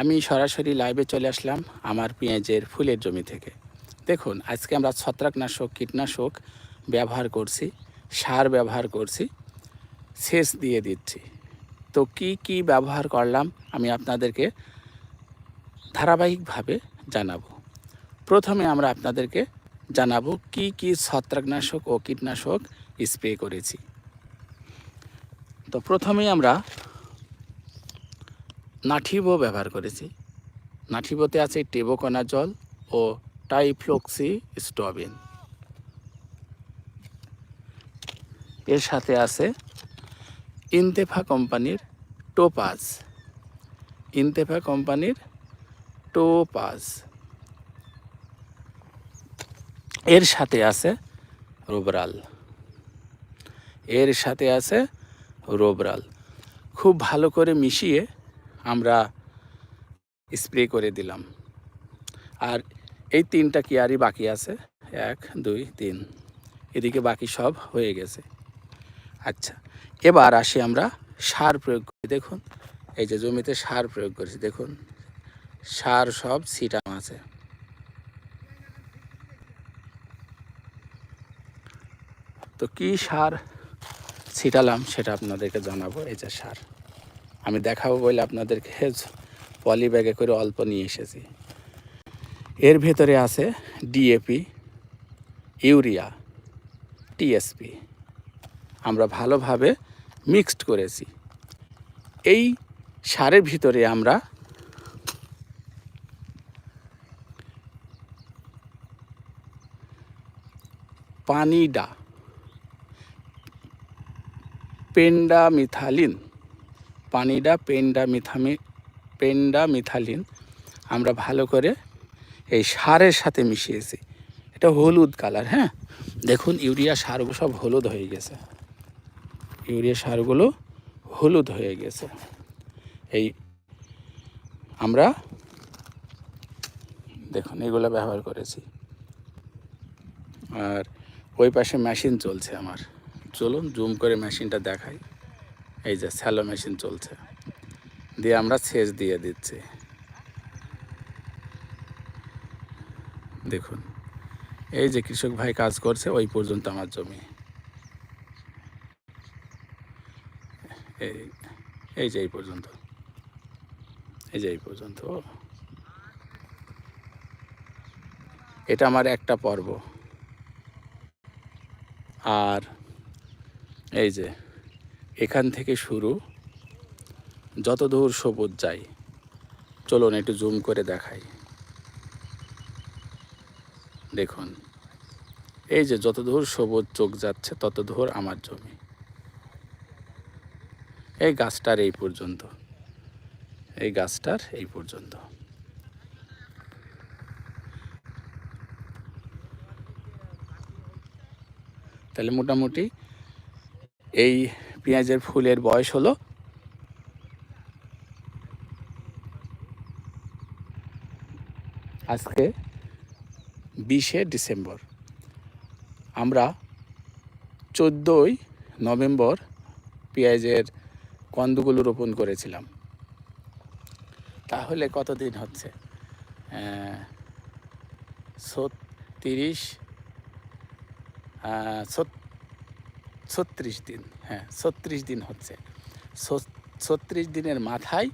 আমি সরাসরি লাইভে চলে আসলাম আমার পেঁয়াজের ফুলের জমি থেকে। দেখুন, আজকে আমরা ছত্রাকনাশক, কীটনাশক ব্যবহার করছি, সার ব্যবহার করছি, সেচ দিয়ে দিচ্ছি। তো কি কি ব্যবহার করলাম আমি আপনাদেরকে ধারাবাহিকভাবে জানাব। প্রথমে আমরা আপনাদেরকে জানাব কি কি ছত্রাকনাশক ও কীটনাশক স্প্রে করেছি। তো প্রথমেই আমরা নাঠিবো ব্যবহার করেছি। নাঠিবোতে আছে টেবোকোনা জল ও টাইফ্লোক্সি স্টোবিন এর সাথে আছে ইনতেফা কোম্পানির টোপাজ। ইনতেফা কোম্পানির টোপাজ। এর সাথে আছে রোবরাল। এর সাথে আছে রোবরাল। খুব ভালো করে মিশিয়ে আমরা স্প্রে করে দিলাম। আর এই তিনটা কিয়ারি বাকি আছে। এক, দুই, তিন। এদিকে বাকি সব হয়ে গেছে। আচ্ছা এবার আসি আমরা সার প্রয়োগ করি। দেখুন, এই যে জমিতে সার প্রয়োগ করেছি, দেখুন। সার সব ছিটাম আছে। তো কি সার ছিটালাম সেটা আপনাদেরকে জানাব, এই যে সার। আমি দেখাবো বলে আপনাদেরকে পলি ব্যাগে করে অল্প নিয়ে এসেছি। এর ভেতরে আছে ডিএপি ইউরিয়া টিএসপি আমরা ভালোভাবে মিক্সড করেছি। এই সারের ভিতরে আমরা পানিডা, পেন্ডামিথালিন পানিডা, পেন্ডা মিথামি, পেন্ডা মিথালিন আমরা ভালো করে এই সারের সাথে মিশিয়েছি। এটা হলুদ কালার হ্যাঁ? দেখুন, ইউরিয়া সারগুলো সব হলুদ হয়ে গেছে। ইউরিয়া সারগুলো হলুদ হয়ে গেছে। এই আমরা দেখুন, এগুলো ব্যবহার করেছি। আর ওই পাশে মেশিন চলছে আমার। চলুন, জুম করে মেশিনটা দেখাই। এই যে স্যালো মেশিন চলছে। দিয়ে আমরা সেচ দিয়ে দিচ্ছি। দেখুন, এই যে কৃষক ভাই কাজ করছে, ওই পর্যন্ত আমার জমি। এই এই যে এই পর্যন্ত। এই যে এই পর্যন্ত। এটা আমার একটা পর্ব। আর এই যে এখান থেকে শুরু। যত দূর সবুজ যাই চলুন একটু জুম করে দেখাই। দেখুন, এই যে যত দূর সবুজ চোখ যাচ্ছে তত দূর আমার জমি। এই গাছটার এই পর্যন্ত। এই গাছটার এই পর্যন্ত। তাহলে মোটামুটি এই পেঁয়াজের ফুলের বয়স হলো আজকে বিশে ডিসেম্বর। আমরা চোদ্দোই নভেম্বর পেঁয়াজের কন্দগুলো রোপণ করেছিলাম। তাহলে কতদিন হচ্ছে? ছত্রিশ ছত্রিশ দিন হ্যাঁ ছত্রিশ দিন হচ্ছে। ছত্রিশ দিনের মাথায়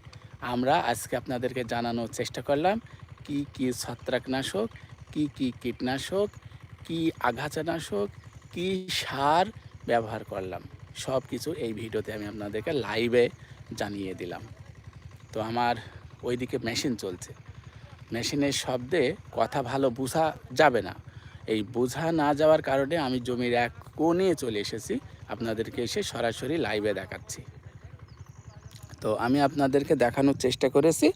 আমরা আজকে আপনাদেরকে জানানোর চেষ্টা করলাম, কি কি ছত্রাকনাশক, কি কি কীটনাশক, কি আঘাতনাশক কি সার ব্যবহার করলাম। সব কিছু এই ভিডিওতে আমি আপনাদেরকে লাইভে জানিয়ে দিলাম। তো আমার ওইদিকে মেশিন চলছে। মেশিনের শব্দে কথা ভালো বোঝা যাবে না। এই বোঝা না যাওয়ার কারণে আমি জমির এক কোণে চলে এসেছি। আপনাদেরকে এসে সরাসরি লাইভে দেখাচ্ছি। তো আমি আপনাদেরকে দেখানোর চেষ্টা করেছি।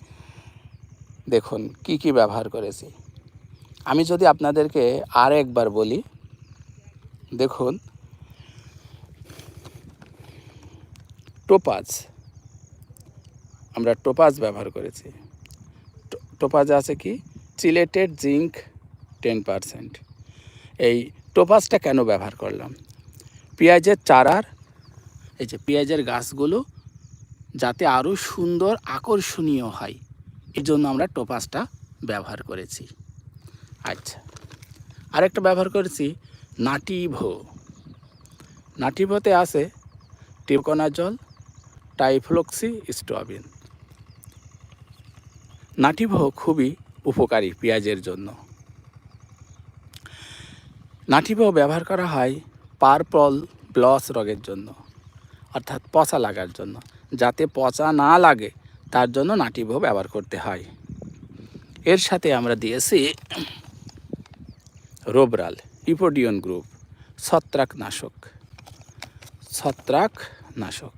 দেখুন, কি কি ব্যবহার করেছি। আমি যদি আপনাদেরকে আর একবার বলি, দেখুন, টোপাজ। আমরা টোপাজ ব্যবহার করেছি। টোপাজ আছে কি? চিলেটেড জিঙ্ক টেন পারসেন্ট এই টোপাসটা কেন ব্যবহার করলাম? পেঁয়াজের চারার, এই যে পেঁয়াজের গাছগুলো যাতে আরও সুন্দর আকর্ষণীয় হয় এই জন্য আমরা টোপাসটা ব্যবহার করেছি। আচ্ছা আরেকটা ব্যবহার করেছি, নাটিভো। নাটিভোতে আছে টিপকোনাজল টাইফ্লক্সি স্টোবিন নাটিভো খুবই উপকারী পেঁয়াজের জন্য। নাটিভো ব্যবহার করা হয় পার্পল ব্লস রোগের জন্য, অর্থাৎ পচা লাগার জন্য। যাতে পচা না লাগে, তার জন্য নাটিভো ব্যবহার করতে হয়। এর সাথে আমরা দিয়েছি রোবরাল ইপোডিয়ন গ্রুপ ছত্রাক নাশক ছত্রাক নাশক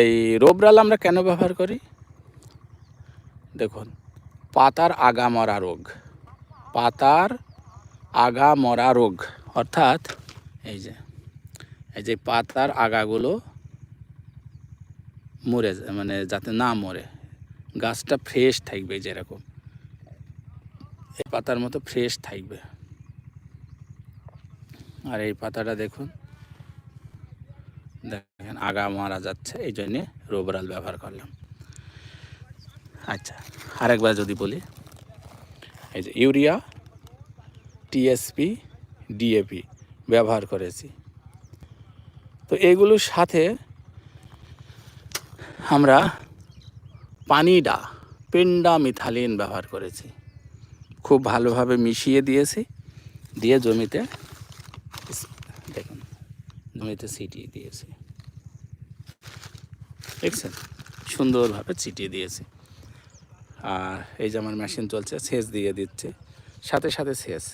এই রোবরাল আমরা কেন ব্যবহার করি? দেখুন, পাতার আগা মরা রোগ। পাতার আগা মরা রোগ। অর্থাৎ এই যে এই যে পাতার আগাগুলো মরে মানে যাতে না মরে। গাছটা ফ্রেশ থাকবে যেরকম। এই পাতার মতো ফ্রেশ থাকবে। আর এই পাতাটা দেখুন, দেখেন আগা মারা যাচ্ছে, এই জন্যে রোবরাল ব্যবহার করলাম। আচ্ছা আরেকবার যদি বলি। এই যে ইউরিয়া টিএসপি ডিএপি ব্যবহার করেছি। তো এগুলোর সাথে আমরা পানিডা পেন্ডা মিথালিন ব্যবহার করেছি। খুব ভালোভাবে মিশিয়ে দিয়েছি, দিয়ে জমিতে দেখুন, জমিতে ছিটিয়ে দিয়েছি। দেখছেন? সুন্দরভাবে ছিটিয়ে দিয়েছি। আর এই যে আমার মেশিন চলছে সেচ দিয়ে দিচ্ছে। সাথে সাথে সেচ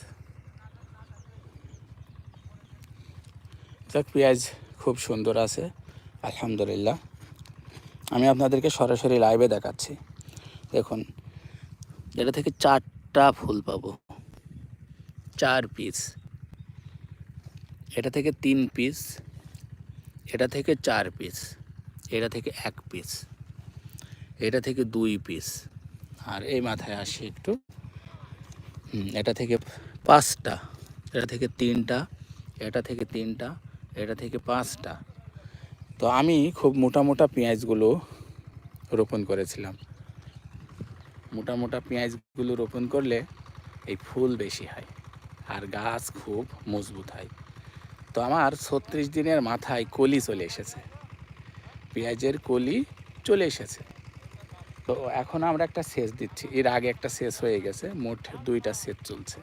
যাক, পেঁয়াজ খুব সুন্দর আছে, আলহামদুলিল্লাহ। আমি আপনাদেরকে সরাসরি লাইভে দেখাচ্ছি। দেখুন, এটা থেকে চারটা ফুল পাবো। চার পিস এটা থেকে তিন পিস এটা থেকে চার পিস এটা থেকে এক পিস এটা থেকে দুই পিস আর এই মাথায় আসি একটু। এটা থেকে পাঁচটা, এটা থেকে তিনটা, এটা থেকে তিনটা, এটা থেকে পাঁচটা। তো আমি খুব মোটা মোটা পেঁয়াজগুলো রোপণ করেছিলাম। মোটা মোটা পেঁয়াজগুলো রোপণ করলে এই ফুল বেশি হয় আর গাছ খুব মজবুত হয়। তো আমার ছত্রিশ দিনের মাথায় কলি চলে এসেছে। পেঁয়াজের কলি চলে এসেছে। তো এখন আমরা একটা সেচ দিচ্ছি। এর আগে একটা সেচ হয়ে গেছে। মোট দুইটা সেচ চলছে।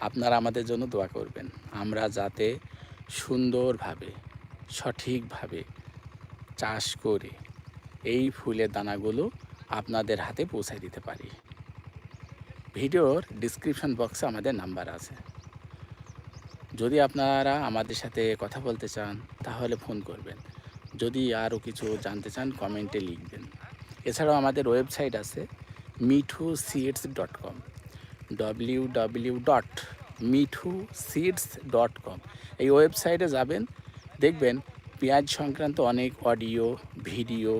আপনারা আমাদের জন্য দোয়া করবেন। আমরা যাতে সুন্দরভাবে, সঠিকভাবে চাষ করে এই ফুলের দানাগুলো আপনাদের হাতে পৌঁছে দিতে পারি। ভিডিওর ডিসক্রিপশন বক্সে আমাদের নাম্বার আছে। যদি আপনারা আমাদের সাথে কথা বলতে চান, তাহলে ফোন করবেন। যদি আরও কিছু জানতে চান কমেন্টে লিখবেন। এছাড়াও আমাদের ওয়েবসাইট আছে Mithu seeds dot com W W dot Mithu seeds dot com এই ওয়েবসাইটে যাবেন, দেখবেন পেঁয়াজ সংক্রান্ত অনেক অডিও, ভিডিও,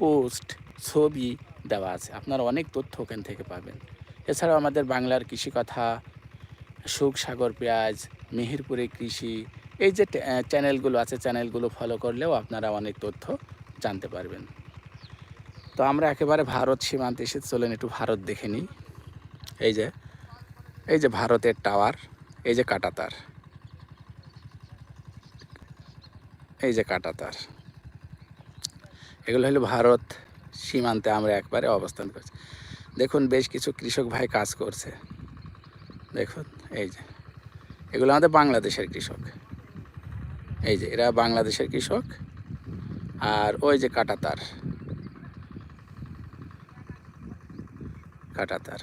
পোস্ট, ছবি দেওয়া আছে। আপনারা অনেক তথ্য ওখান থেকে পাবেন। এছাড়াও আমাদের বাংলার কৃষি কথা সুখ সাগর পেঁয়াজ, মেহেরপুরে কৃষি, এই যে চ্যানেলগুলো আছে, চ্যানেলগুলো ফলো করলেও আপনারা অনেক তথ্য জানতে পারবেন। তো আমরা একেবারে ভারত সীমান্তে এসে চলেন একটু ভারত দেখে নিই। এই যে এই যে ভারতের টাওয়ার, এই যে কাটাতার। এই যে কাটাতার। এগুলো হলো ভারত সীমান্তে আমরা একবারে অবস্থান করছি। দেখুন, বেশ কিছু কৃষক ভাই কাজ করছে। দেখুন, এই যে, এগুলো আমাদের বাংলাদেশের কৃষক। এই যে, এরা বাংলাদেশের কৃষক। আর ওই যে কাটাতার। কাটাতার।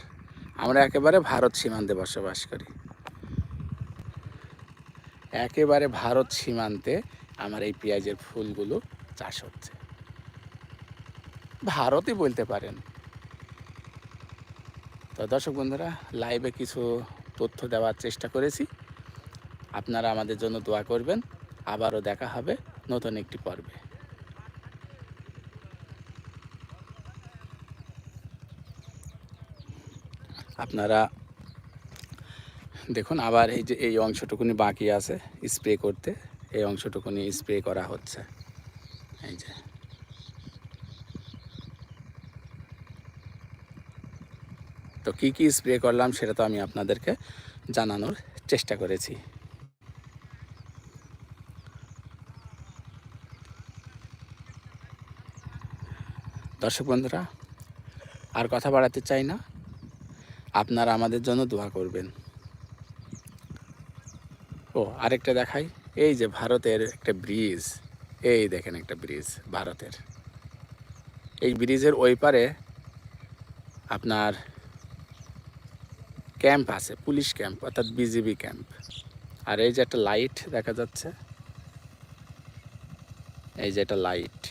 আমরা একেবারে ভারত সীমান্তে বসবাস করি। একেবারে ভারত সীমান্তে আমার এই পেঁয়াজের ফুলগুলো চাষ হচ্ছে। ভারতই বলতে পারেন। তো দর্শক বন্ধুরা লাইভে কিছু তথ্য দেওয়ার চেষ্টা করেছি। আপনারা আমাদের জন্য দোয়া করবেন। আবারও দেখা হবে নতুন একটি পর্বে। আপনারা দেখুন, আবার এই যে, এই অংশটুকুনি বাকি আছে স্প্রে করতে। এই অংশটুকুনি স্প্রে করা হচ্ছে। এই যে। তো কী কী স্প্রে করলাম সেটা তো আমি আপনাদেরকে জানানোর চেষ্টা করেছি। দর্শক বন্ধুরা, আর কথা বাড়াতে চাই না। আপনারা আমাদের জন্য দোয়া করবেন। ও, আরেকটা দেখাই। এই যে ভারতের একটা ব্রিজ। এই দেখেন একটা ব্রিজ ভারতের। এই ব্রিজের ওই পারে আপনার ক্যাম্প আছে, পুলিশ ক্যাম্প, অর্থাৎ বিজিবি ক্যাম্প। আর এই যে একটা লাইট দেখা যাচ্ছে। এই যে একটা লাইট,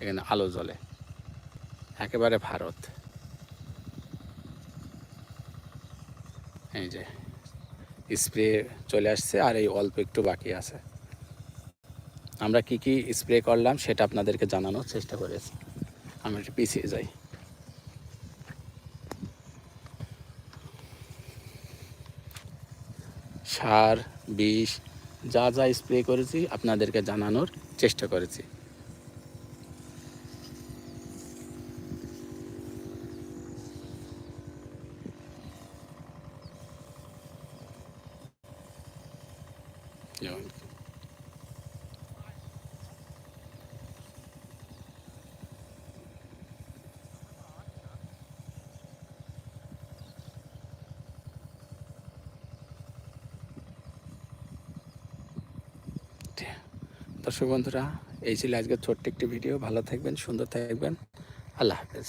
এখানে আলো জ্বলে। একেবারে ভারত। এই যে স্প্রে চলে আসছে আর এই অল্প একটু বাকি আছে। আমরা কি কি স্প্রে করলাম সেটা আপনাদেরকে জানানোর চেষ্টা করেছি। আমি একটু পিছিয়ে যাই। সার, বিষ, যা যা স্প্রে করেছি আপনাদেরকে জানানোর চেষ্টা করেছি। দর্শক বন্ধুরা এই ছিল আজকের ছোট্ট একটি ভিডিও। ভালো থাকবেন সুন্দর থাকবেন। আল্লাহ হাফেজ।